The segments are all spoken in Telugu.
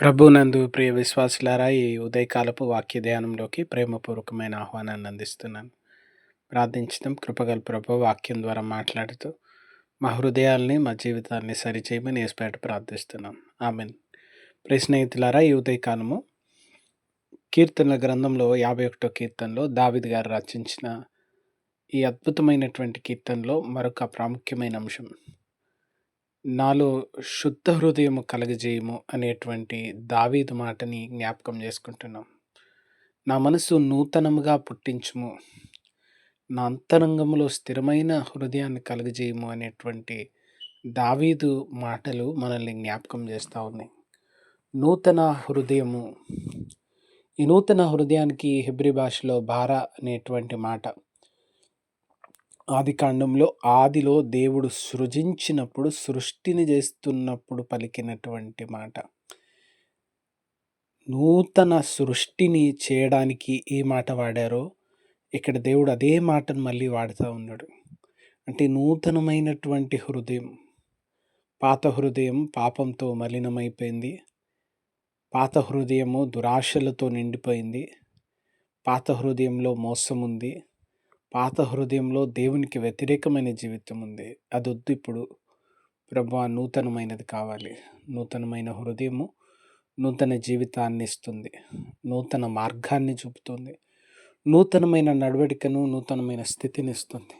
ప్రభునందు ప్రియ విశ్వాసులారా ఈ ఉదయకాలపు వాక్య ధ్యానంలోకి ప్రేమపూర్వకమైన ఆహ్వానాన్ని అందిస్తున్నాను. ప్రార్థించడం కృపగల ప్రభు వాక్యం ద్వారా మాట్లాడుతూ మా హృదయాల్ని మా జీవితాన్ని సరిచేయమని ఏసుపేట ప్రార్థిస్తున్నాం. ఆమెన్. ప్రియ స్నేహితులారా ఈ ఉదయకాలము కీర్తనల గ్రంథంలో యాభై ఒకటో కీర్తనలో దావిద్ గారు రచించిన ఈ అద్భుతమైనటువంటి కీర్తనలో మరొక ప్రాముఖ్యమైన అంశం. నాలో శుద్ధ హృదయము కలగజేయము అనేటువంటి దావీదు మాటని జ్ఞాపకం చేసుకుంటున్నాం. నా మనసు నూతనముగా పుట్టించుము. నా అంతరంగంలో స్థిరమైన హృదయాన్ని కలగజేయము అనేటువంటి దావీదు మాటలు మనల్ని జ్ఞాపకం చేస్తూ ఉన్నాయి. నూతన హృదయము. ఈ నూతన హృదయానికి హిబ్రి భాషలో భార అనేటువంటి మాట ఆది కాండంలో ఆదిలో దేవుడు సృజించినప్పుడు సృష్టిని చేస్తున్నప్పుడు పలికినటువంటి మాట. నూతన సృష్టిని చేయడానికి ఏ మాట వాడారో ఇక్కడ దేవుడు అదే మాటను మళ్ళీ వాడుతూ ఉన్నాడు. అంటే నూతనమైనటువంటి హృదయం. పాత హృదయం పాపంతో మలినమైపోయింది. పాత హృదయము దురాశలతో నిండిపోయింది. పాత హృదయంలో మోసం ఉంది పాత హృదయంలో దేవునికి వ్యతిరేకమైన జీవితం ఉంది. అది వద్దు ఇప్పుడు. ప్రభా నూతనమైనది కావాలి. నూతనమైన హృదయము నూతన జీవితాన్ని ఇస్తుంది. నూతన మార్గాన్ని చూపుతుంది. నూతనమైన నడవడికను నూతనమైన స్థితిని ఇస్తుంది.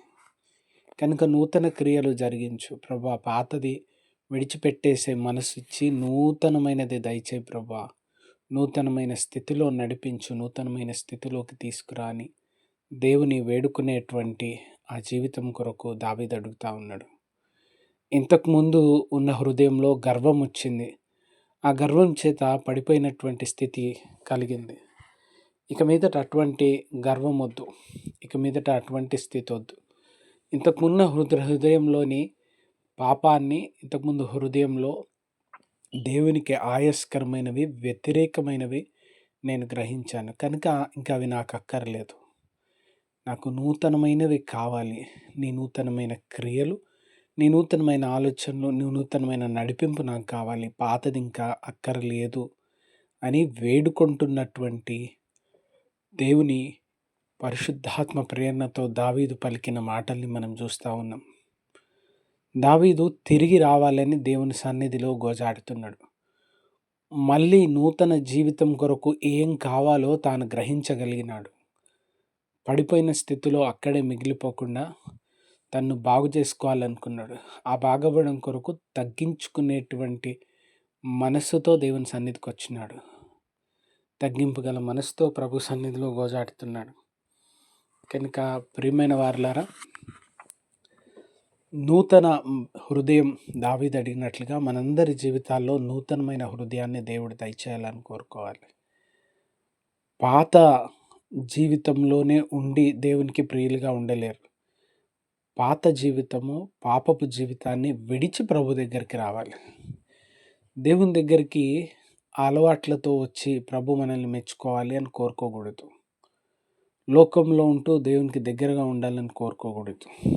కనుక నూతన క్రియలు జరిగించు. ప్రభా పాతది విడిచిపెట్టేసే మనసు ఇచ్చి నూతనమైనది దయచే ప్రభా. నూతనమైన స్థితిలో నడిపించు. నూతనమైన స్థితిలోకి తీసుకురాని దేవుని వేడుకునేటువంటి ఆ జీవితం కొరకు దావీదు అడుగుతా ఉన్నాడు. ఇంతకుముందు ఉన్న హృదయంలో గర్వం వచ్చింది. ఆ గర్వం చేత పడిపోయినటువంటి స్థితి కలిగింది. ఇక మీదట అటువంటి గర్వం వద్దు. ఇక మీదట అటువంటి స్థితి వద్దు. ఇంతకుమున్న హృదయ హృదయంలోని పాపాన్ని ఇంతకుముందు హృదయంలో దేవునికి ఆయస్కరమైనవి వ్యతిరేకమైనవి నేను గ్రహించాను. కనుక ఇంకా అవి నాకు అక్కర్లేదు. నాకు నూతనమైనవి కావాలి. నీ నూతనమైన క్రియలు నీ నూతనమైన ఆలోచనలు నీ నూతనమైన నడిపింపు నాకు కావాలి. పాతది ఇంకా అక్కరలేదు అని వేడుకుంటున్నటువంటి దేవుని పరిశుద్ధాత్మ ప్రేరణతో దావీదు పలికిన మాటల్ని మనం చూస్తూ ఉన్నాం. దావీదు తిరిగి రావాలని దేవుని సన్నిధిలో గోజాడుతున్నాడు. మళ్ళీ నూతన జీవితం కొరకు ఏం కావాలో తాను గ్రహించగలిగినాడు. పడిపోయిన స్థితిలో అక్కడే మిగిలిపోకుండా తన్ను బాగు చేసుకోవాలనుకున్నాడు. ఆ బాగవ్వడం కొరకు తగ్గించుకునేటువంటి మనస్సుతో దేవుని సన్నిధికి వచ్చినాడు. తగ్గింపు గల మనసుతో ప్రభు సన్నిధిలో గోజాడుతున్నాడు. కనుక ప్రియమైన వారులారా నూతన హృదయం దావీది అడిగినట్లుగా మనందరి జీవితాల్లో నూతనమైన హృదయాన్ని దేవుడు దయచేయాలని కోరుకోవాలి. పాత జీవితంలోనే ఉండి దేవునికి ప్రియులుగా ఉండలేరు. పాత జీవితము పాపపు జీవితాన్ని విడిచి ప్రభు దగ్గరికి రావాలి. దేవుని దగ్గరికి అలవాట్లతో వచ్చి ప్రభు మనల్ని మెచ్చుకోవాలి అని కోరుకోకూడదు. లోకంలో ఉంటూ దేవునికి దగ్గరగా ఉండాలని కోరుకోకూడదు.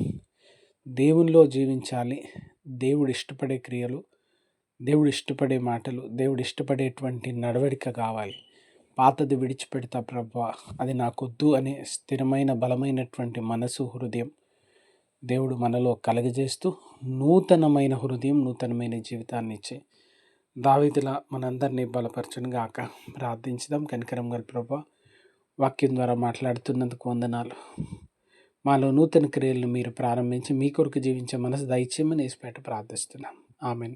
దేవునిలో జీవించాలి. దేవుడు ఇష్టపడే క్రియలు దేవుడు ఇష్టపడే మాటలు దేవుడు ఇష్టపడేటువంటి నడవడిక కావాలి. పాతది విడిచిపెడతా ప్రభా. అది నాకొద్దు అనే స్థిరమైన బలమైనటువంటి మనసు హృదయం దేవుడు మనలో కలగజేస్తూ నూతనమైన హృదయం నూతనమైన జీవితాన్ని ఇచ్చే దావితుల మనందరినీ బలపరచను గాక. ప్రార్థించుదాం. కనికరం గల ప్రభా వాక్యం ద్వారా మాట్లాడుతున్నందుకు వందనాలు. మాలో నూతన క్రియలను మీరు ప్రారంభించి మీ కొరకు జీవించే మనసు దయచేయమని వేసిపేట ప్రార్థిస్తున్నాం. ఆమెన్.